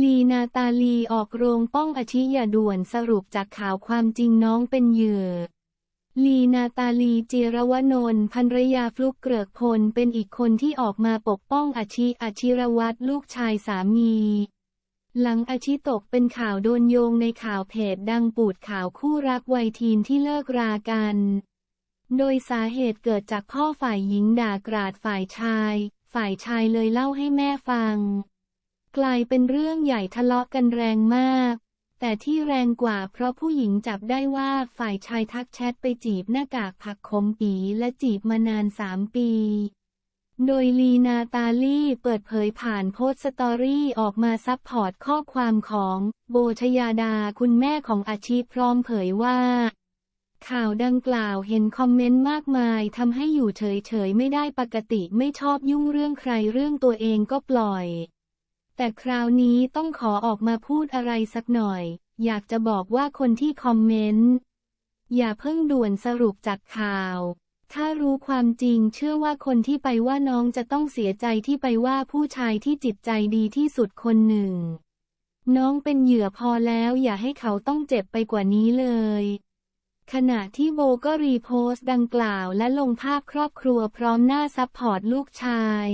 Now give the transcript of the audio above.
ลีนาตาลีออกโรงป้องอชิอย่าด่วนสรุปจากข่าวความจริงน้องเป็นเหยื่อ ลีนาตาลีจิรวนนท์ภรรยาฟลุกเกริกพลเป็นอีกคนที่ออกมาปกป้องอชิอชิรวัตรลูกชายสามี หลังอชิตกเป็นข่าวโดนโยงในข่าวเพจดังปูดข่าวคู่รักวัยทีนที่เลิกรากัน โดยสาเหตุเกิดจากพ่อฝ่ายหญิงด่ากราดฝ่ายชาย ฝ่ายชายเลยเล่าให้แม่ฟัง กลายเป็นเรื่องใหญ่ทะเลาะกันแรงมาก แต่ที่แรงกว่าเพราะผู้หญิงจับได้ว่าฝ่ายชายทักแชทไปจีบหน้ากากผักขมปีและจีบมานานสามปี โดยลีนาตาลี่เปิดเผยผ่านโพสต์สตอรี่ออกมาซับพอร์ตข้อความของโบชยาดาคุณแม่ของอาชีพพร้อมเผยว่าข่าวดังกล่าวเห็นคอมเมนต์มากมายทำให้อยู่เฉยๆ ไม่ได้ปกติไม่ชอบยุ่งเรื่องใครเรื่องตัวเองก็ปล่อย แต่คราวนี้ต้องขอออกมาพูดอะไรสักหน่อย อยากจะบอกว่าคนที่คอมเมนต์ อย่าเพิ่งด่วนสรุปจากข่าว ถ้ารู้ความจริงเชื่อว่าคนที่ไปว่าน้องจะต้องเสียใจที่ไปว่าผู้ชายที่จิตใจดีที่สุดคนหนึ่ง น้องเป็นเหยื่อพอแล้วอย่าให้เขาต้องเจ็บไปกว่านี้เลย ขณะที่โบก็รีโพสต์ดังกล่าวและลงภาพครอบครัวพร้อมหน้าซัพพอร์ตลูกชาย